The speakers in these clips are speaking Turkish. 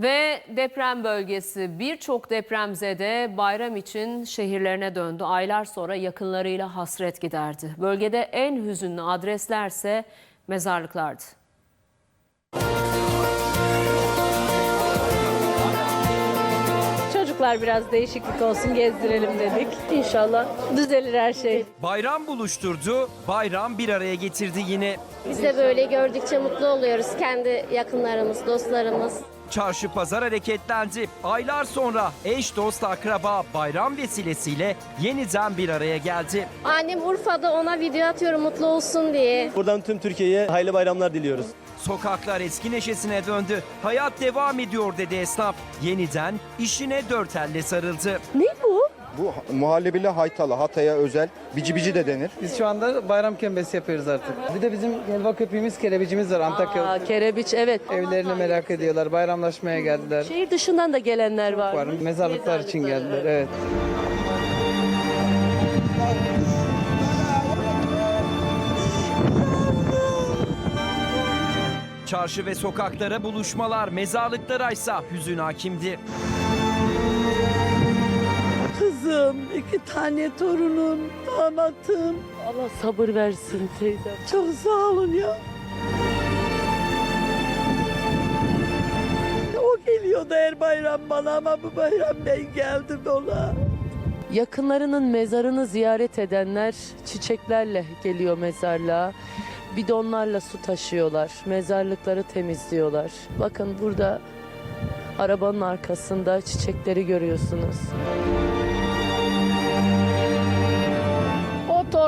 Ve deprem bölgesi birçok depremzede bayram için şehirlerine döndü. Aylar sonra yakınlarıyla hasret giderdi. Bölgede en hüzünlü adreslerse mezarlıklardı. Çocuklar biraz değişiklik olsun gezdirelim dedik. İnşallah düzelir her şey. Bayram buluşturdu, bayram bir araya getirdi yine. Biz de böyle gördükçe mutlu oluyoruz. Kendi yakınlarımız, dostlarımız. Çarşı pazar hareketlendi. Aylar sonra eş dost akraba bayram vesilesiyle yeniden bir araya geldi. Annem Urfa'da ona video atıyorum mutlu olsun diye. Buradan tüm Türkiye'ye hayırlı bayramlar diliyoruz. Sokaklar eski neşesine döndü. Hayat devam ediyor dedi esnaf. Yeniden işine dört elle sarıldı. Bu muhallebili haytalı, Hatay'a özel, bici bici de denir. Biz şu anda bayram kömbesi yapıyoruz artık. Bir de bizim helva köpüğümüz, kerebicimiz var Antakya. Aa, kerebiç evet. Evlerini merak ediyorlar, bayramlaşmaya geldiler. Şehir dışından da gelenler var. Var, mezarlıklar için geldiler, evet. Çarşı ve sokaklara buluşmalar, mezarlıklara ise hüzün hakimdi. Kızım, iki tane torunum, damatım. Allah sabır versin teyzem. Çok sağ olun ya. O geliyordu her bayram bana ama bu bayram ben geldim ona. Yakınlarının mezarını ziyaret edenler çiçeklerle geliyor mezarlığa. Bidonlarla su taşıyorlar. Mezarlıkları temizliyorlar. Bakın burada arabanın arkasında çiçekleri görüyorsunuz.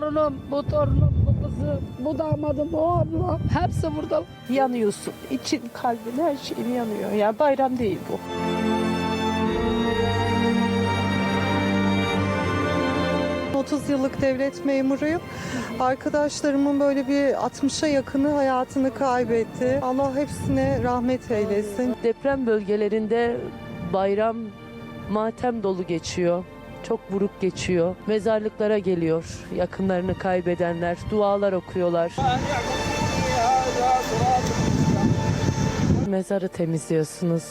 Torunum, bu torunum, bu kızım, bu damadım, o abla hepsi burada. yanıyorsun. İçin, kalbin, her şeyin yanıyor. Yani bayram değil bu. Ben 30 yıllık devlet memuruyum. Arkadaşlarımın böyle bir 60'a yakını hayatını kaybetti. Allah hepsine rahmet eylesin. Deprem bölgelerinde bayram matem dolu geçiyor. Çok buruk geçiyor. Mezarlıklara geliyor yakınlarını kaybedenler. Dualar okuyorlar. Mezarı temizliyorsunuz.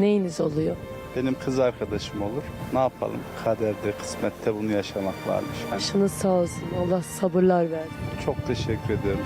Neyiniz oluyor? Benim kız arkadaşım olur. Ne yapalım? Kaderde, kısmette bunu yaşamak varmış. Başınız sağ olsun. Allah sabırlar versin. Çok teşekkür ederim.